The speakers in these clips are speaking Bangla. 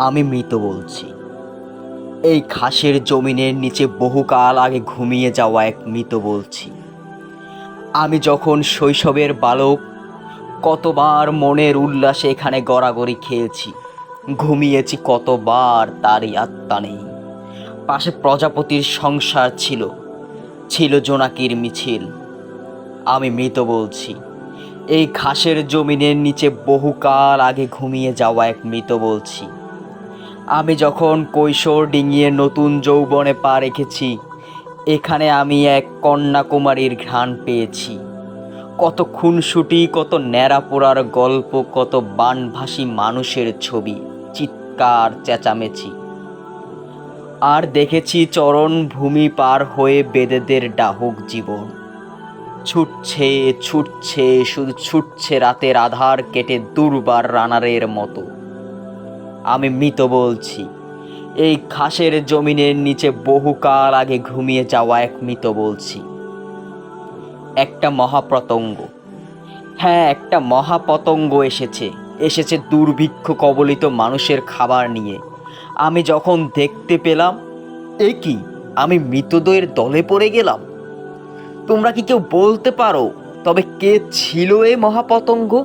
আমি মৃত বলছি। এই ঘাসের জমিনের নিচে বহুকাল আগে ঘুমিয়ে যাওয়া এক মৃত বলছি। আমি যখন শৈশবের বালক, কতবার মনের উল্লাসে এখানে গড়াগড়ি খেয়েছি। ঘুমিয়েছি কতবার তারই আত্মা নেই। পাশে প্রজাপতির সংসার ছিল ছিল জোনাকির মিছিল। আমি মৃত বলছি, এই ঘাসের জমিনের নিচে বহুকাল আগে ঘুমিয়ে যাওয়া এক মৃত বলছি। আমি যখন কৈশোর ডিঙিয়ে নতুন যৌবনে পা রেখেছি, এখানে আমি এক কন্যাকুমারীর ঘ্রাণ পেয়েছি। কত খুনসুটি, কত ন্যাড়া পোড়ার গল্প, কত বানভাসী মানুষের ছবি, চিৎকার চেঁচামেচি। আর দেখেছি চরণ ভূমি পার হয়ে বেদেদের ডাহুক জীবন। ছুটছে ছুটছে, শুধু ছুটছে রাতের আধার কেটে দুর্বার রানারের মতো। আমি মৃত বলছি। এই ঘাসের জমিনের নিচে বহুকাল আগে ঘুমিয়ে যাওয়া এক মৃত বলছি। একটা মহাপ্রতঙ্গ। হ্যাঁ একটা মহাপতঙ্গ এসেছে। এসেছে দুর্ভিক্ষ কবলিত মানুষের খাবার নিয়ে। আমি যখন দেখতে পেলাম, এ কি? আমি মৃতদের দলে পড়ে গেলাম? তোমরা কি কেউ বলতে পারো, তবে কে ছিল এই মহাপতঙ্গ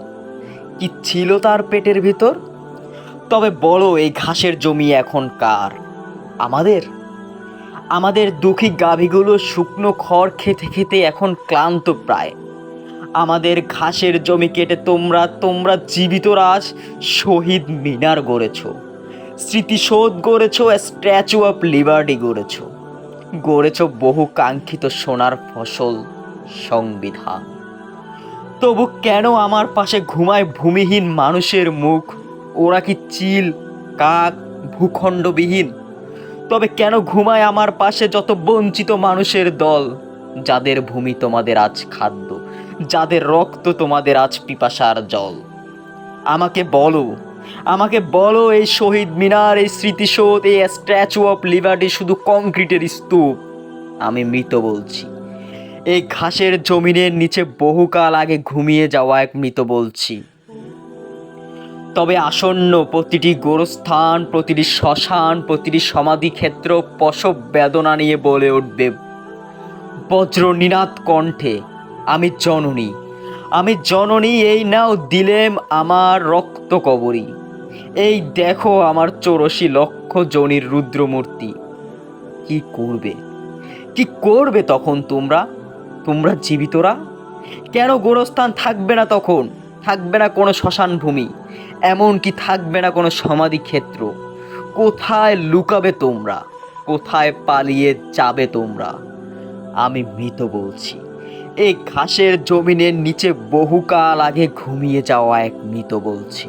কি ছিল তার পেটের ভিতর? তবে বড় এই ঘাসের জমি এখন কার? আমাদের? আমাদের দুঃখী গাভীগুলো শুকনো খড় খেতে খেতে এখন ক্লান্ত প্রায়। আমাদের ঘাসের জমি কেটে তোমরা তোমরা জীবিত রাজ, শহীদ মিনার গড়েছ। স্মৃতিসৌধ গড়েছ স্ট্যাচু অফ লিবার্টি গড়েছ। গড়েছ বহু কাঙ্ক্ষিত সোনার ফসল সংবিধান। তবু কেন আমার পাশে ঘুমায় ভূমিহীন মানুষের মুখ? ওরা কি চিল, কাক, ভূখণ্ডবিহীন? তবে কেন ঘুমায় আমার পাশে যত বঞ্চিত মানুষের দল? যাদের ভূমি তোমাদের আজ খাদ্য, যাদের রক্ত তোমাদের আজ পিপাসার জল। আমাকে বলো আমাকে বলো এই শহীদ মিনার, এই স্মৃতিসৌধ, এই স্ট্যাচু অফ লিবার্টি শুধু কংক্রিটের স্তূপ। আমি মৃত বলছি। এই ঘাসের জমিনের নিচে বহুকাল আগে ঘুমিয়ে যাওয়া এক মৃত বলছি। তবে আসন্ন প্রতিটি গোরস্থান, প্রতিটি শ্মশান, প্রতিটি সমাধিক্ষেত্র প্রসব বেদনা নিয়ে বলে উঠবে। বজ্র নিনাদ কণ্ঠে, আমি জননী আমি জননী, এই নাও দিলেম আমার রক্ত কবরী। এই দেখো আমার চৌরশি লক্ষ জনির রুদ্রমূর্তি। কি করবে? কি করবে তখন তোমরা? তোমরা জীবিতরা? কেন গোরস্থান থাকবে না তখন? থাকবে না কোনো শ্মশান ভূমি, এমনকি থাকবে না কোনো সমাধি ক্ষেত্র। কোথায় লুকাবে তোমরা? কোথায় পালিয়ে যাবে তোমরা? আমি মৃত বলছি। এই ঘাসের জমিনের নিচে বহুকাল আগে ঘুমিয়ে যাওয়া এক মৃত বলছি।